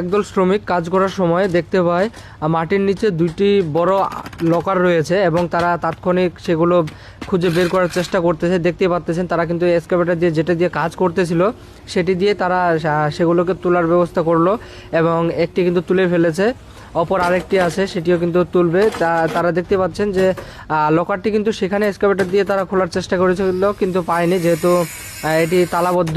একদল শ্রমিক কাজ করার সময় দেখতে পায় মাটির নিচে দুইটি বড় লকার রয়েছে এবং তারা তাৎক্ষণিক সেগুলো খুঁজে বের করার চেষ্টা করতেছে। দেখতে পাচ্তেছেন তারা কিন্তু এসকেভেটার দিয়ে যেটা দিয়ে কাজ করতেছিল, সেটি দিয়ে তারা সেগুলোকে তোলার ব্যবস্থা করল এবং একটি কিন্তু তুলে ফেলেছে। অপর আরেকটি আছে, সেটিও কিন্তু তুলবে। তারা দেখতে পাচ্ছেন যে লকারটি কিন্তু সেখানে এক্সকাভেটার দিয়ে তারা খোলার চেষ্টা করেছিল, কিন্তু পায়নি যেহেতু এটি তালাবদ্ধ।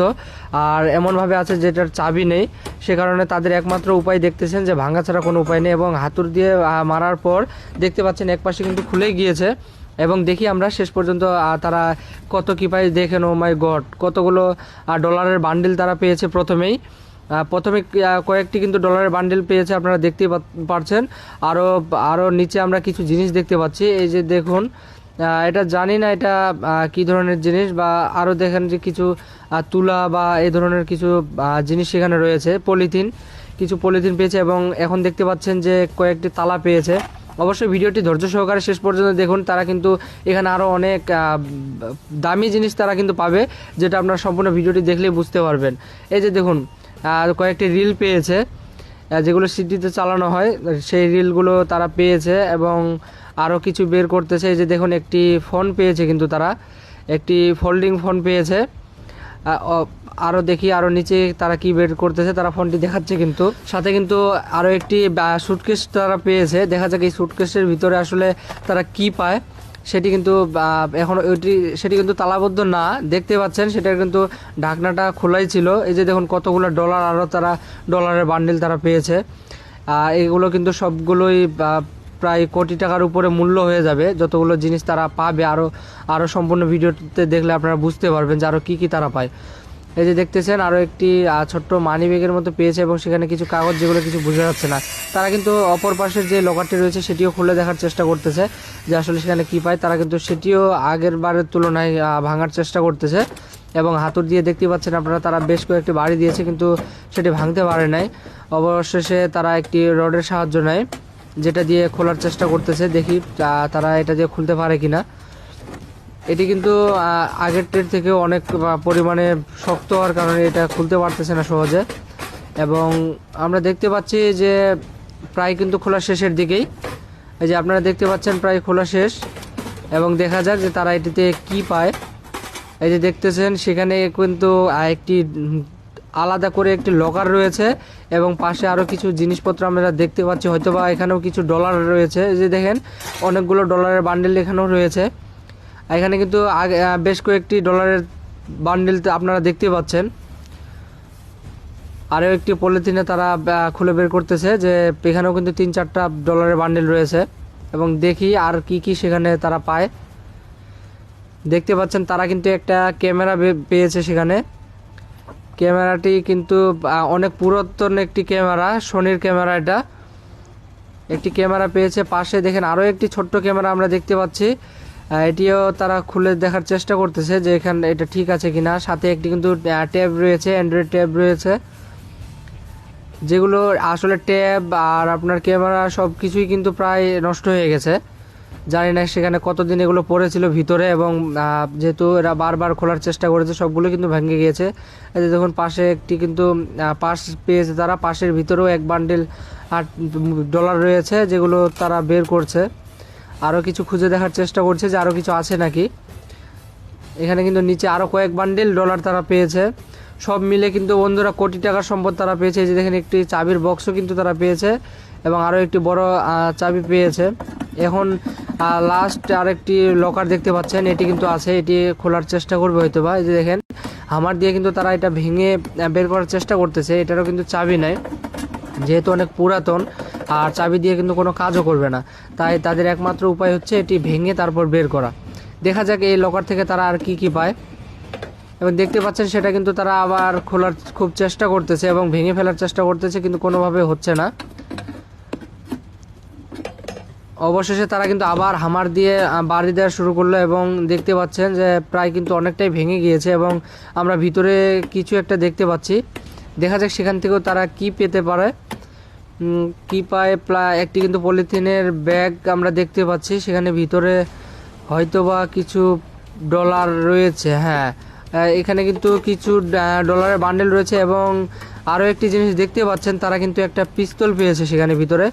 আর এমনভাবে আছে যেটার চাবি নেই, সে কারণে তাদের একমাত্র উপায় দেখতেছেন যে ভাঙা ছাড়া কোনো উপায় নেই এবং হাতুর দিয়ে মারার পর দেখতে পাচ্ছেন এক পাশে কিন্তু খুলেই গিয়েছে। এবং দেখি আমরা শেষ পর্যন্ত তারা কত কী পাই দেখেন ও মাই গড কতগুলো ডলারের বান্ডিল তারা পেয়েছে প্রথমেই। প্রথমে কয়েকটি কিন্তু ডলারের বান্ডিল পেয়েছে, আপনারা দেখতে পারছেন। আরও আরও নিচে আমরা কিছু জিনিস দেখতে পাচ্ছি। এই যে দেখুন এটা জানি না এটা কি ধরনের জিনিস বা আরও দেখেন যে কিছু তুলা বা এই ধরনের কিছু জিনিস সেখানে রয়েছে। পলিথিন, কিছু পলিথিন পেয়েছে এবং এখন দেখতে পাচ্ছেন যে কয়েকটি তালা পেয়েছে। অবশ্যই ভিডিওটি ধৈর্য সহকারে শেষ পর্যন্ত দেখুন। তারা কিন্তু এখানে আরও অনেক দামি জিনিস তারা কিন্তু পাবে, যেটা আপনারা সম্পূর্ণ ভিডিওটি দেখলেই বুঝতে পারবেন। এই যে দেখুন আর কয়েকটি রিল পেয়েছে যেগুলো সিটিতে চালানো হয়, সেই রিলগুলো তারা পেয়েছে এবং আরও কিছু বের করতেছে। এই যে দেখুন, একটি ফোন পেয়েছে কিন্তু তারা, একটি ফোল্ডিং ফোন পেয়েছে। আরও দেখি আরও নিচে তারা কি বের করতেছে, তারা ফোনটি দেখাচ্ছে কিন্তু। সাথে কিন্তু আরও একটি সুটকেস তারা পেয়েছে। দেখা যাক এই সুটকেসের ভিতরে আসলে তারা কি পায়। সেটি কিন্তু এখন ওইটি সেটি কিন্তু তালাবদ্ধ না। দেখতে পাচ্ছেন সেটার কিন্তু ঢাকনাটা খোলাই ছিল। এই যে দেখুন কতগুলো ডলার আরও তারা ডলারের বান্ডিল তারা পেয়েছে। এগুলো কিন্তু সবগুলোই প্রায় কোটি টাকার উপরে মূল্য হয়ে যাবে। যতগুলো জিনিস তারা পাবে আরও আরও সম্পূর্ণ ভিডিওতে দেখলে আপনারা বুঝতে পারবেন যে আরও কী কী তারা পায়। এই যে দেখতেছেন আরও একটি ছোট্ট মানি ব্যাগের মতো পেয়েছে এবং সেখানে কিছু কাগজ যেগুলো কিছু বোঝা যাচ্ছে না। তারা কিন্তু অপর পাশের যে লকারটি রয়েছে, সেটিও খুলে দেখার চেষ্টা করতেছে যে আসলে সেখানে কি পায়। তারা কিন্তু সেটিও আগের বারের তুলনায় ভাঙার চেষ্টা করতেছে এবং হাতুর দিয়ে দেখতে পাচ্ছেন আপনারা, তারা বেশ কয়েকটি বাড়ি দিয়েছে কিন্তু সেটি ভাঙতে পারে নাই। অবশেষে তারা একটি রডের সাহায্য নেয়, যেটা দিয়ে খোলার চেষ্টা করতেছে। দেখি তারা এটা দিয়ে খুলতে পারে কিনা। এটি কিন্তু আহ, আগেরটির থেকে অনেক পরিমাণে শক্ত হওয়ার কারণে এটা খুলতে পারতেছে না সহজে। এবং আমরা দেখতে পাচ্ছি যে প্রায় কিন্তু খোলা শেষের দিকেই। এই যে আপনারা দেখতে পাচ্ছেন প্রায় খোলা শেষ। এবং দেখা যাক যে তারা এটিতে কি পায়। এই যে দেখতেছেন সেখানে কিন্তু একটি আলাদা করে একটি লকার রয়েছে। এবং পাশে আরও কিছু জিনিসপত্র আমরা দেখতে পাচ্ছি। হয়তোবা এখানেও কিছু ডলার রয়েছে। এই যে দেখেন অনেকগুলো ডলারের বান্ডেল এখানেও রয়েছে। এখানে কিন্তু আগে বেশ কয়েকটি ডলারের বান্ডিল আপনারা দেখতে পাচ্ছেন। আরও একটি পলিথিনে তারা খুলে বের করতেছে যে এখানেও কিন্তু তিন চারটা ডলারের বান্ডিল রয়েছে এবং দেখি আর কি কি সেখানে তারা পায়। দেখতে পাচ্ছেন তারা কিন্তু একটা ক্যামেরা পেয়েছে সেখানে। ক্যামেরাটি কিন্তু অনেক পুরাতন একটি ক্যামেরা সোনির ক্যামেরা এটা। একটি ক্যামেরা পেয়েছে পাশে। দেখেন আরও একটি ছোট্ট ক্যামেরা আমরা দেখতে পাচ্ছি। এটিও তারা খুলে দেখার চেষ্টা করতেছে যে এখানে এটা ঠিক আছে কিনা। সাথে একটি কিন্তু ট্যাব রয়েছে অ্যান্ড্রয়েড ট্যাব রয়েছে। যেগুলো আসলে ট্যাব আর আপনার ক্যামেরা সব কিছুই কিন্তু প্রায় নষ্ট হয়ে গেছে। জানি না সেখানে কতদিন এগুলো পড়েছিল ভিতরে এবং যেহেতু এরা বারবার খোলার চেষ্টা করেছে, সবগুলো কিন্তু ভেঙে গিয়েছে। এতে দেখুন, পাশে একটি কিন্তু পাশ পেয়েছে তারা। পাশের ভিতরেও এক বান্ডেল আট ডলার রয়েছে, যেগুলো তারা বের করছে। আরও কিছু খুঁজে দেখার চেষ্টা করছে যে আরও কিছু আছে নাকি। এখানে কিন্তু নিচে আরও কয়েক বান্ডেল ডলার তারা পেয়েছে। সব মিলে কিন্তু বন্ধুরা কোটি টাকার সম্পদ তারা পেয়েছে। যে দেখেন একটি চাবির বক্সও কিন্তু তারা পেয়েছে এবং আরও একটি বড় চাবি পেয়েছে। এখন লাস্ট আরেকটি লকার দেখতে পাচ্ছেন। এটি কিন্তু আছে, এটি খোলার চেষ্টা করবে হয়তো বা এই যে দেখেন, হামার দিয়ে কিন্তু তারা এটা ভেঙে বের করার চেষ্টা করতেছে। এটারও কিন্তু চাবি নাই, যেহেতু অনেক পুরাতন। আর চাবি দিয়ে কিন্তু কোনো কাজও করবে না। তাই তাদের একমাত্র উপায় হচ্ছে এটি ভেঙে তারপর বের করা। দেখা যাক এই লকার থেকে তারা আর কি কি পায়। এবং দেখতে পাচ্ছেন সেটা কিন্তু তারা আবার খোলার খুব চেষ্টা করতেছে এবং ভেঙে ফেলার চেষ্টা করতেছে, কিন্তু কোনোভাবে হচ্ছে না। অবশেষে তারা কিন্তু আবার হামার দিয়ে বাড়ি দেওয়া শুরু করল এবং দেখতে পাচ্ছেন যে প্রায় কিন্তু অনেকটাই ভেঙে গিয়েছে এবং আমরা ভিতরে কিছু একটা দেখতে পাচ্ছি। দেখা যাক সেখান থেকেও তারা কি পেতে পারে। উম, প্লা একটি কিন্তু পলিথিনের ব্যাগ আমরা দেখতে পাচ্ছি। সেখানে ভিতরে হয়তোবা কিছু ডলার রয়েছে হ্যাঁ। এখানে কিন্তু কিছু ডলারের বান্ডেল রয়েছে এবং আরও একটি জিনিস দেখতে পাচ্ছেন তারা কিন্তু একটা পিস্তল পেয়েছে সেখানে ভিতরে।